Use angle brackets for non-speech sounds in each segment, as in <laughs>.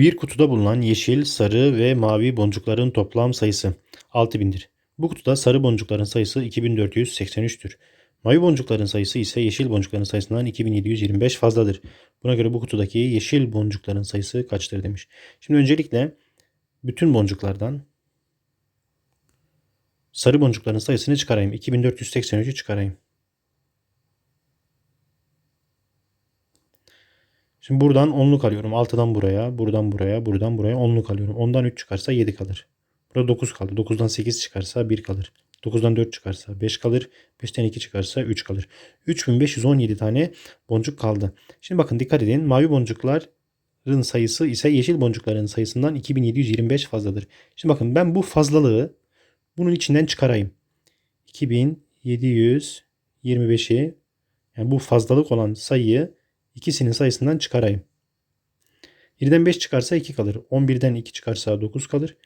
Bir kutuda bulunan yeşil, sarı ve mavi boncukların toplam sayısı 6000'dir. Bu kutuda sarı boncukların sayısı 2483'tür. Mavi boncukların sayısı ise yeşil boncukların sayısından 2725 fazladır. Buna göre bu kutudaki yeşil boncukların sayısı kaçtır demiş. Şimdi öncelikle bütün boncuklardan sarı boncukların sayısını çıkarayım. 2483'ü çıkarayım. Şimdi buradan onluk alıyorum. 6'dan buraya, buradan buraya, buradan buraya onluk alıyorum. 10'dan 3 çıkarsa 7 kalır. Burada 9 kaldı. 9'dan 8 çıkarsa 1 kalır. 9'dan 4 çıkarsa 5 kalır. 5'ten 2 çıkarsa 3 kalır. 3517 tane boncuk kaldı. Şimdi bakın dikkat edin. Mavi boncukların sayısı ise yeşil boncukların sayısından 2725 fazladır. Şimdi bakın ben bu fazlalığı bunun içinden çıkarayım. 2725'i yani bu fazlalık olan sayıyı ikisinin sayısından çıkarayım. 7'den 5 çıkarsa 2 kalır. 11'den 2 çıkarsa 9 kalır.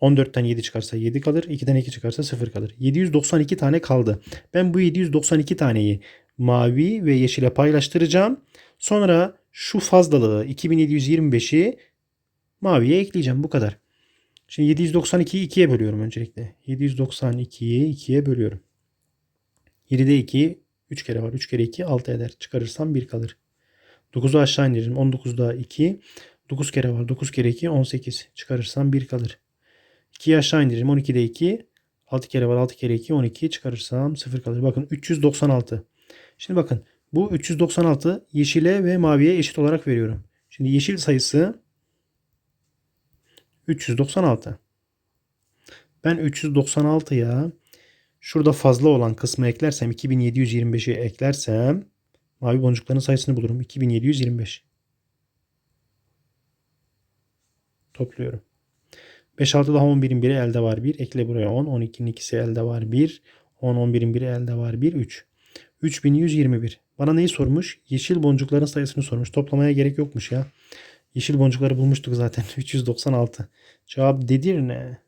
14'ten 7 çıkarsa 7 kalır. 2'den 2 çıkarsa 0 kalır. 792 tane kaldı. Ben bu 792 taneyi mavi ve yeşile paylaştıracağım. Sonra şu fazlalığı 2725'i maviye ekleyeceğim. Bu kadar. Şimdi 792'yi 2'ye bölüyorum öncelikle. 792'yi 2'ye bölüyorum. 7'de 2 3 kere var. 3 kere 2 6 eder. Çıkarırsam 1 kalır. 9'u aşağı indiririm. 19'da 2. 9 kere var. 9 kere 2 18. Çıkarırsam 1 kalır. 2'yi aşağı indiririm. 12'de 2. 6 kere var. 6 kere 2 12. Çıkarırsam 0 kalır. Bakın 396. Şimdi bakın bu 396 yeşile ve maviye eşit olarak veriyorum. Şimdi yeşil sayısı 396. Ben 396'ya şurada fazla olan kısmı eklersem 2725'i eklersem mavi boncukların sayısını bulurum. 2725. Topluyorum. 5 6 daha 11'in biri elde var 1. Ekle buraya 10. 12'nin ikisi elde var 1. 10 11'in biri elde var 1. 3. 3121. Bana neyi sormuş? Yeşil boncukların sayısını sormuş. Toplamaya gerek yokmuş ya. Yeşil boncukları bulmuştuk zaten. <laughs> 396. Cevap Dedirne.